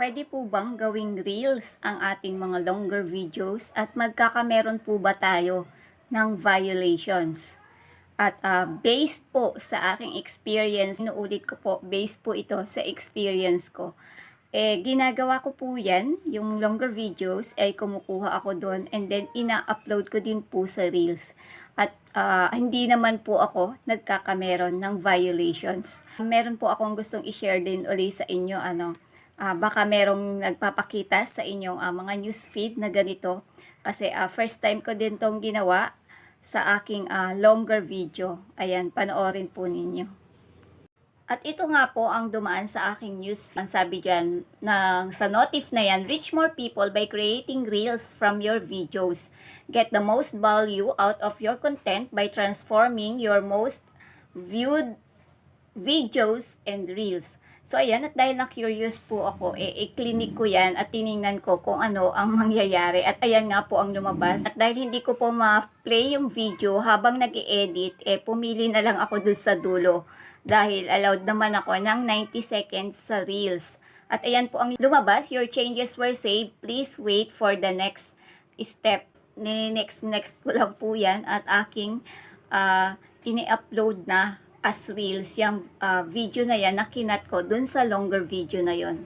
Pwede po bang gawing reels ang ating mga longer videos at magkakameron po ba tayo ng violations? At ah, based po sa aking experience, inuulit ko po, based po ito sa experience ko. Eh, ginagawa ko po yan, yung longer videos, ay kumukuha ako doon and then ina-upload ko din po sa Reels. At ah, hindi naman po ako nagkakameron ng violations. Meron po akong gustong i-share din uli sa inyo, ano, ah, baka merong nagpapakita sa inyong ah, mga newsfeed na ganito. Kasi ah, first time ko din tong ginawa sa aking ah, longer video. Ayan, panoorin po ninyo. At ito nga po ang dumaan sa aking news. Ang sabi dyan, ng, sa notif na yan, reach more people by creating reels from your videos. Get the most value out of your content by transforming your most viewed videos and reels. So ayan, at dahil na-curious po ako, eh, i-clinic ko yan at tiningnan ko kung ano ang mangyayari. At ayan nga po ang lumabas. At dahil hindi ko po ma-play yung video habang nag edit eh pumili na lang ako dun sa dulo. Dahil allowed naman ako ng 90 seconds sa reels. At ayan po ang lumabas, your changes were saved. Please wait for the next step. Next, next ko lang po yan at aking ah, ini-upload na as reels yung ah, video na yan na kinat ko dun sa longer video na yon.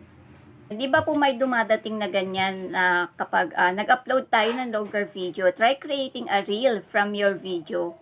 Di ba po may dumadating na ganyan na kapag ah, nag-upload tayo ng longer video, try creating a reel from your video.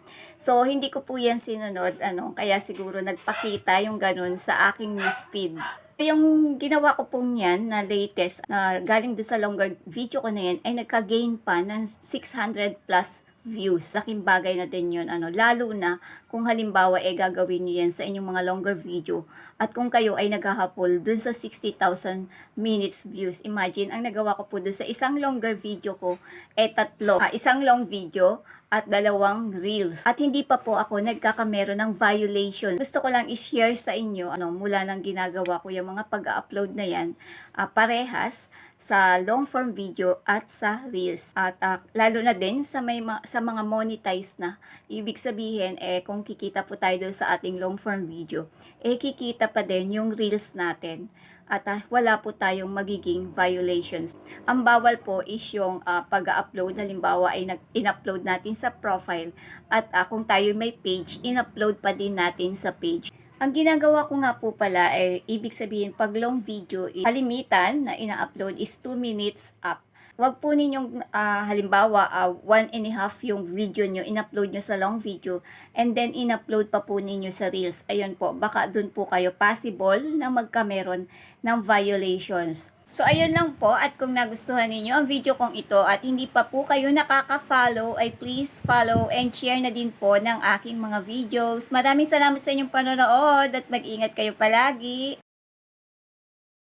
So, hindi ko po yan sinunod, ano, kaya siguro nagpakita yung ganun sa aking newsfeed. Yung ginawa ko pong yan na latest, na galing doon sa longer video ko na yan, ay nagka-gain pa ng 600 plus views. Laking bagay na din yun, ano, lalo na kung halimbawa eh gagawin niyo yan sa inyong mga longer video at kung kayo ay naghahapol dun sa 60,000 minutes views. Imagine, ang nagawa ko po dun sa isang longer video ko, eh tatlo, ah, isang long video at dalawang reels. At hindi pa po ako nagkakamero ng violation. Gusto ko lang i-share sa inyo, ano, mula nang ginagawa ko yung mga pag-upload na yan, ah, parehas sa long form video at sa reels. At ah, lalo na din sa may ma- sa mga monetized na. Ibig sabihin eh kung kikita po tayo sa ating long form video, eh kikita pa din yung reels natin. At ah, wala po tayong magiging violations. Ang bawal po is yung ah, pag-upload halimbawa ay nag in-upload natin sa profile at ah, kung tayo may page, in-upload pa din natin sa page. Ang ginagawa ko nga po pala ay ibig sabihin pag long video, kalimitan na ina-upload is 2 minutes up. Huwag po ninyong ah, halimbawa ah, one and a half yung video nyo, in-upload nyo sa long video and then in-upload pa po ninyo sa Reels. Ayun po, baka dun po kayo possible na magkameron ng violations. So, ayun lang po. At kung nagustuhan ninyo ang video kong ito at hindi pa po kayo nakaka-follow, ay please follow and share na din po ng aking mga videos. Maraming salamat sa inyong panonood at mag-ingat kayo palagi.